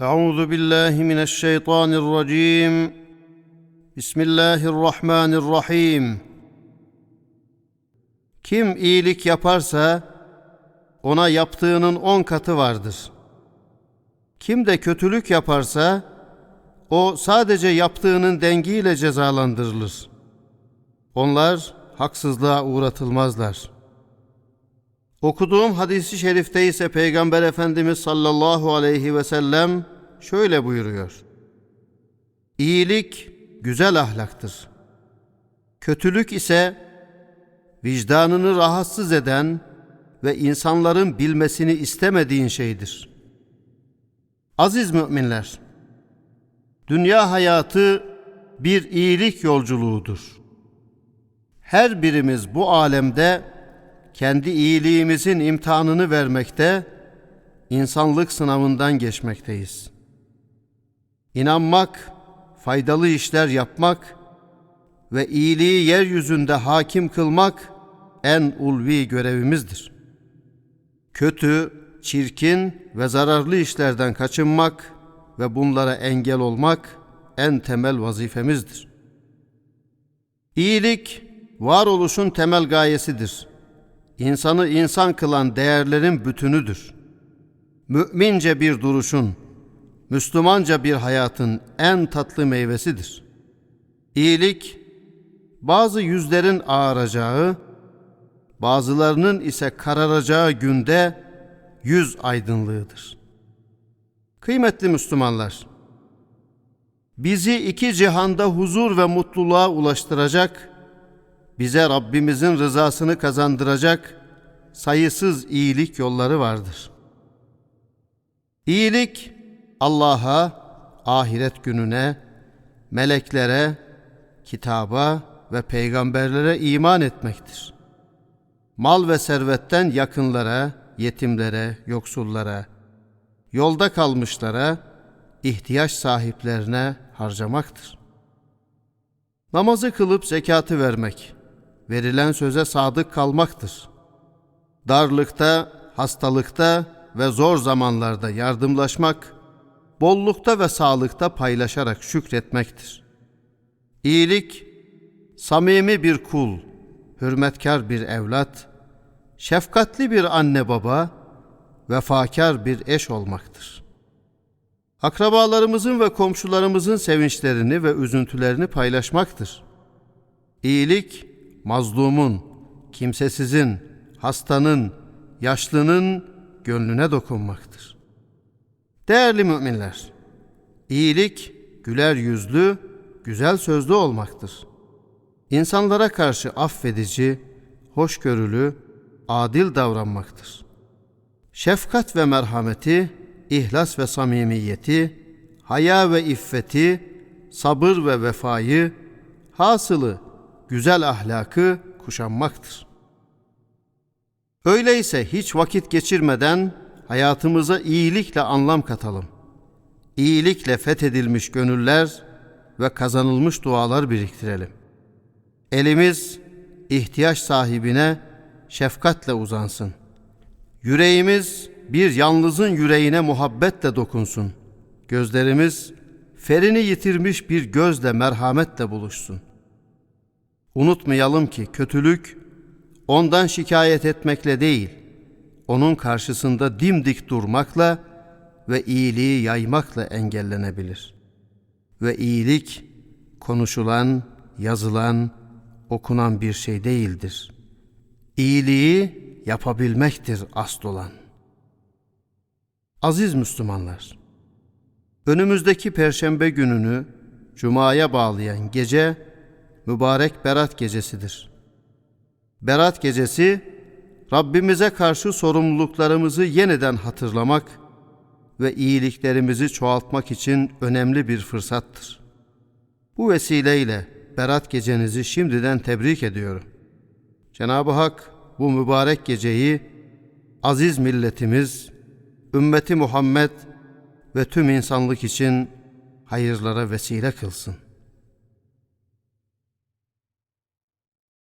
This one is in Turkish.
أعوذ بالله من الشيطان الرجيم بسم الله الرحمن الرحيم Kim iyilik yaparsa ona yaptığının on katı vardır. Kim de kötülük yaparsa o sadece yaptığının dengiyle cezalandırılır. Onlar haksızlığa uğratılmazlar. Okuduğum hadisi şerifte ise Peygamber Efendimiz sallallahu aleyhi ve sellem şöyle buyuruyor. İyilik güzel ahlaktır. Kötülük ise vicdanını rahatsız eden ve insanların bilmesini istemediğin şeydir. Aziz müminler, dünya hayatı bir iyilik yolculuğudur. Her birimiz bu alemde kendi iyiliğimizin imtihanını vermekte, insanlık sınavından geçmekteyiz. İnanmak, faydalı işler yapmak ve iyiliği yeryüzünde hakim kılmak en ulvi görevimizdir. Kötü, çirkin ve zararlı işlerden kaçınmak ve bunlara engel olmak en temel vazifemizdir. İyilik, varoluşun temel gayesidir. İnsanı insan kılan değerlerin bütünüdür. Mümince bir duruşun, Müslümanca bir hayatın en tatlı meyvesidir. İyilik, bazı yüzlerin ağaracağı, bazılarının ise kararacağı günde yüz aydınlığıdır. Kıymetli Müslümanlar, bizi iki cihanda huzur ve mutluluğa ulaştıracak, bize Rabbimizin rızasını kazandıracak sayısız iyilik yolları vardır. İyilik Allah'a, ahiret gününe, meleklere, kitaba ve peygamberlere iman etmektir. Mal ve servetten yakınlara, yetimlere, yoksullara, yolda kalmışlara, ihtiyaç sahiplerine harcamaktır. Namazı kılıp zekatı vermek, verilen söze sadık kalmaktır. Darlıkta, hastalıkta ve zor zamanlarda yardımlaşmak, bollukta ve sağlıkta paylaşarak şükretmektir. İyilik, samimi bir kul, hürmetkar bir evlat, şefkatli bir anne baba, vefakar bir eş olmaktır. Akrabalarımızın ve komşularımızın sevinçlerini ve üzüntülerini paylaşmaktır. İyilik, mazlumun, kimsesizin, hastanın, yaşlının gönlüne dokunmaktır. Değerli müminler, iyilik güler yüzlü, güzel sözlü olmaktır. İnsanlara karşı affedici, hoşgörülü, adil davranmaktır. Şefkat ve merhameti, ihlas ve samimiyeti, haya ve iffeti, sabır ve vefayı, hasılı güzel ahlakı kuşanmaktır. Öyleyse hiç vakit geçirmeden hayatımıza iyilikle anlam katalım. İyilikle fethedilmiş gönüller ve kazanılmış dualar biriktirelim. Elimiz ihtiyaç sahibine şefkatle uzansın. Yüreğimiz bir yalnızın yüreğine muhabbetle dokunsun. Gözlerimiz ferini yitirmiş bir gözle merhametle buluşsun. Unutmayalım ki kötülük ondan şikayet etmekle değil, onun karşısında dimdik durmakla ve iyiliği yaymakla engellenebilir. Ve iyilik konuşulan, yazılan, okunan bir şey değildir. İyiliği yapabilmektir asıl olan. Aziz Müslümanlar, önümüzdeki perşembe gününü Cuma'ya bağlayan gece mübarek Berat gecesidir. Berat gecesi Rabbimize karşı sorumluluklarımızı yeniden hatırlamak ve iyiliklerimizi çoğaltmak için önemli bir fırsattır. Bu vesileyle Berat gecenizi şimdiden tebrik ediyorum. Cenab-ı Hak bu mübarek geceyi aziz milletimiz, ümmeti Muhammed ve tüm insanlık için hayırlara vesile kılsın.